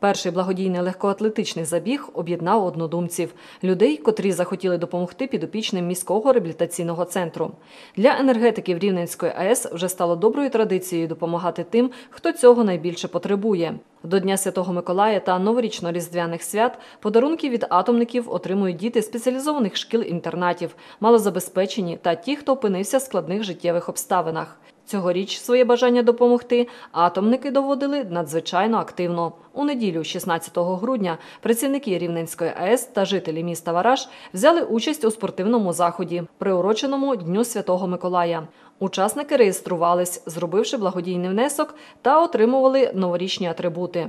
Перший благодійний легкоатлетичний забіг об'єднав однодумців людей, котрі захотіли допомогти підопічним міського реабілітаційного центру. Для енергетиків Рівненської АЕС вже стало доброю традицією допомагати тим, хто цього найбільше потребує. До Дня Святого Миколая та новорічно-різдвяних свят подарунки від атомників отримують діти спеціалізованих шкіл-інтернатів, малозабезпечені та ті, хто опинився в складних життєвих обставинах. Цьогоріч своє бажання допомогти атомники доводили надзвичайно активно. У неділю, 16 грудня, працівники Рівненської АЕС та жителі міста Вараж взяли участь у спортивному заході, приуроченому Дню Святого Миколая. Учасники реєструвались, зробивши благодійний внесок та отримували новорічні атрибути.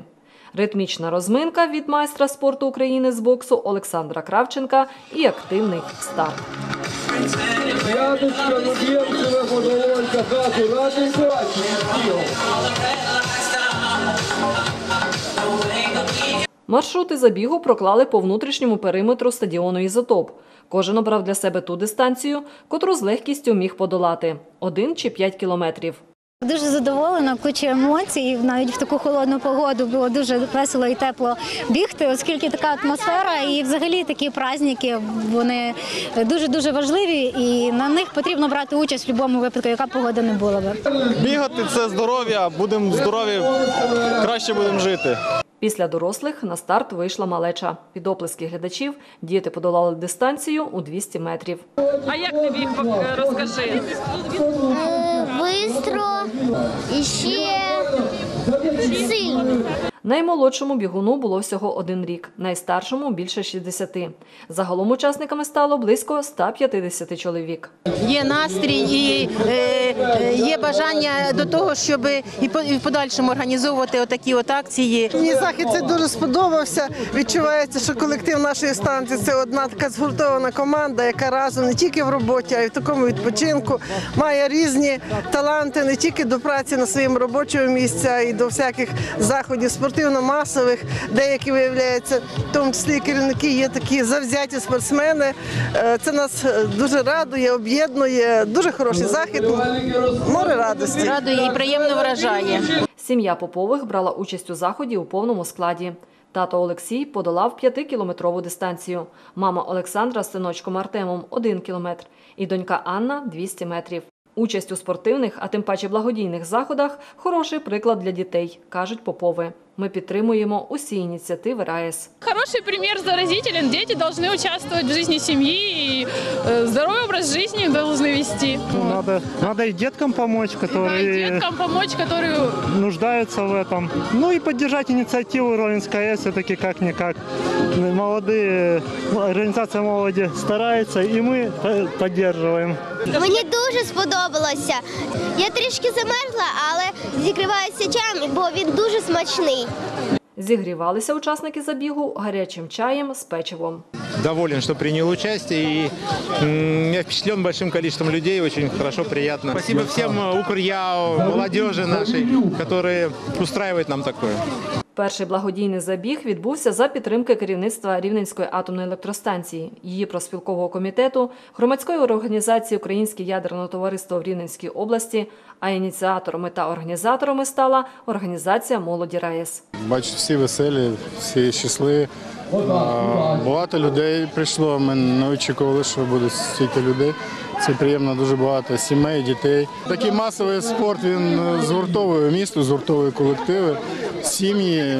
Ритмічна розминка від майстра спорту України з боксу Олександра Кравченка і активний старт. Яночка, Лубенцева, Водолонька, хату, радуйся. Маршрути забігу проклали по внутрішньому периметру стадіону «Ізотоп». Кожен обрав для себе ту дистанцію, котру з легкістю міг подолати – 1 чи 5 кілометрів. Дуже задоволена, куча емоцій. Навіть в таку холодну погоду було дуже весело і тепло бігти, оскільки така атмосфера і взагалі такі праздники вони дуже дуже важливі, і на них потрібно брати участь в будь-якому випадку, яка погода не була би. Бігати це здоров'я, будемо здорові, краще будемо жити. Після дорослих на старт вийшла малеча. Під оплески глядачів діти подолали дистанцію у 200 метрів. А як ти біг? Розкажи. Бистро і ще сильно. Наймолодшому бігуну було всього один рік, найстаршому – більше 60. Загалом учасниками стало близько 150 чоловік. Є настрій і е, е, є бажання до того, щоб і по- і в подальшому організовувати отакі от акції. Мені захід це дуже сподобався. Відчувається, що колектив нашої станції це одна така згуртована команда, яка разом не тільки в роботі, а й в такому відпочинку має різні таланти не тільки до праці на своєму робочому місці, а й до всяких заходів спортивно-масових. Деякі виявляються, в тому числі керівники є такі завзяті спортсмени. Е, Це нас е, дуже радує, об'єднує. Дуже хороший захід. Море радості. Радує і приємно вражає. Сім'я Попових брала участь у заході у повному складі. Тато Олексій подолав 5-кілометрову дистанцію. Мама Олександра з синочком Артемом – 1 кілометр. І донька Анна – 200 метрів. Участь у спортивних, а тим паче благодійних заходах – хороший приклад для дітей, кажуть Попови. Ми підтримуємо усі ініціативи РаЕС. Хороший пример заразителен. Дети должны участвовать в жизни семьи и э, здоровый образ жизни должны вести. Надо, надо и деткам помочь, Да, и которые деткам помочь, которые нуждаются в этом. Ну и поддержать инициативу Ровенской АЭС, все-таки как-никак. Молодые, ну, организация молоді старается, и мы по- поддерживаем. Мені дуже сподобалося. Я трішки замерзла, але зігріваюся чаєм, бо він дуже смачний. Зігрівалися учасники забігу гарячим чаєм з печивом. Доволен, що прийняв участь і я впечатлен большим количеством людей, очень хорошо, приятно. Спасибо всем э, Укряо, молодежи нашей, которые устраивают нам такое. Перший благодійний забіг відбувся за підтримки керівництва Рівненської атомної електростанції, її проспілкового комітету, громадської організації Українське ядерне товариство в Рівненській області, а ініціаторами та організаторами стала організація Молоді РаЕС. Бачу, всі веселі, всі щасливі. Багато людей прийшло. Ми не очікували, що буде стільки людей. Це приємно, дуже багато сімей, дітей. Такий масовий спорт він згуртовує місто, згуртовує колективи, сім'ї.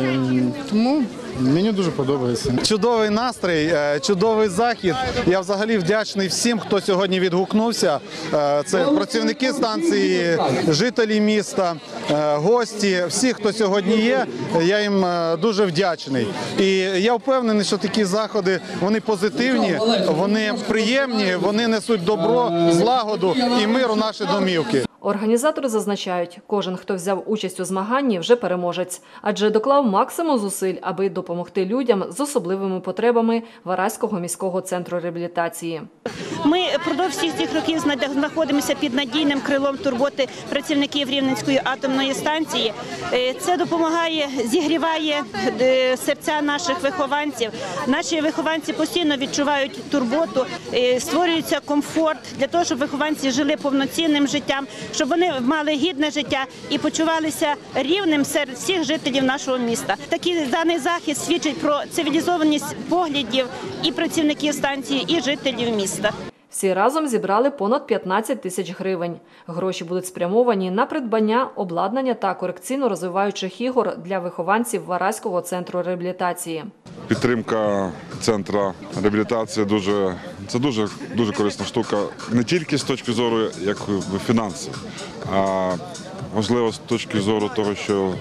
Тому мені дуже подобається. Чудовий настрій, е, чудовий захід. Я взагалі вдячний всім, хто сьогодні відгукнувся. Е, Це працівники станції, жителі міста, е, гості, всі, хто сьогодні є. Я їм дуже вдячний. І я впевнений, що такі заходи вони позитивні, вони приємні, вони несуть добро, злагоду і мир у наші домівки. Організатори зазначають, кожен, хто взяв участь у змаганні, вже переможець, адже доклав максимум зусиль, аби допомогти людям з особливими потребами Вараського міського центру реабілітації. Ми впродовж всіх цих років знаходимося під надійним крилом турботи працівників Рівненської атомної станції. Е, Це допомагає, зігріває е, серця наших вихованців. Наші вихованці постійно відчувають турботу, е, створюється комфорт для того, щоб вихованці жили повноцінним життям, щоб вони мали гідне життя і почувалися рівним серед всіх жителів нашого міста. Такий даний захід свідчить про цивілізованість поглядів і працівників станції, і жителів міста. Всі разом зібрали понад 15 тисяч гривень. Гроші будуть спрямовані на придбання, обладнання та корекційно-розвиваючих ігор для вихованців Вараського центру реабілітації. Підтримка центру реабілітації дуже це дуже дуже корисна штука. Не тільки з точки зору як фінансів, а можливо з точки зору того, що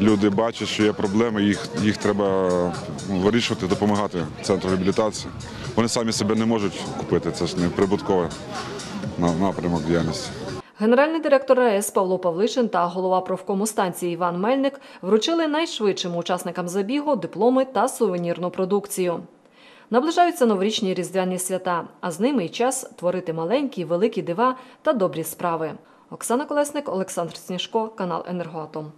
люди бачать, що є проблеми, їх їх треба вирішувати, допомагати центру реабілітації. Вони самі себе не можуть купити. Це ж не прибутковий на- напрямок діяльності. Генеральний директор РАЕС Павло Павлишин та голова профкому станції Іван Мельник вручили найшвидшим учасникам забігу дипломи та сувенірну продукцію. Наближаються новорічні різдвяні свята, а з ними й час творити маленькі, великі дива та добрі справи. Оксана Колесник, Олександр Сніжко, канал Енергоатом.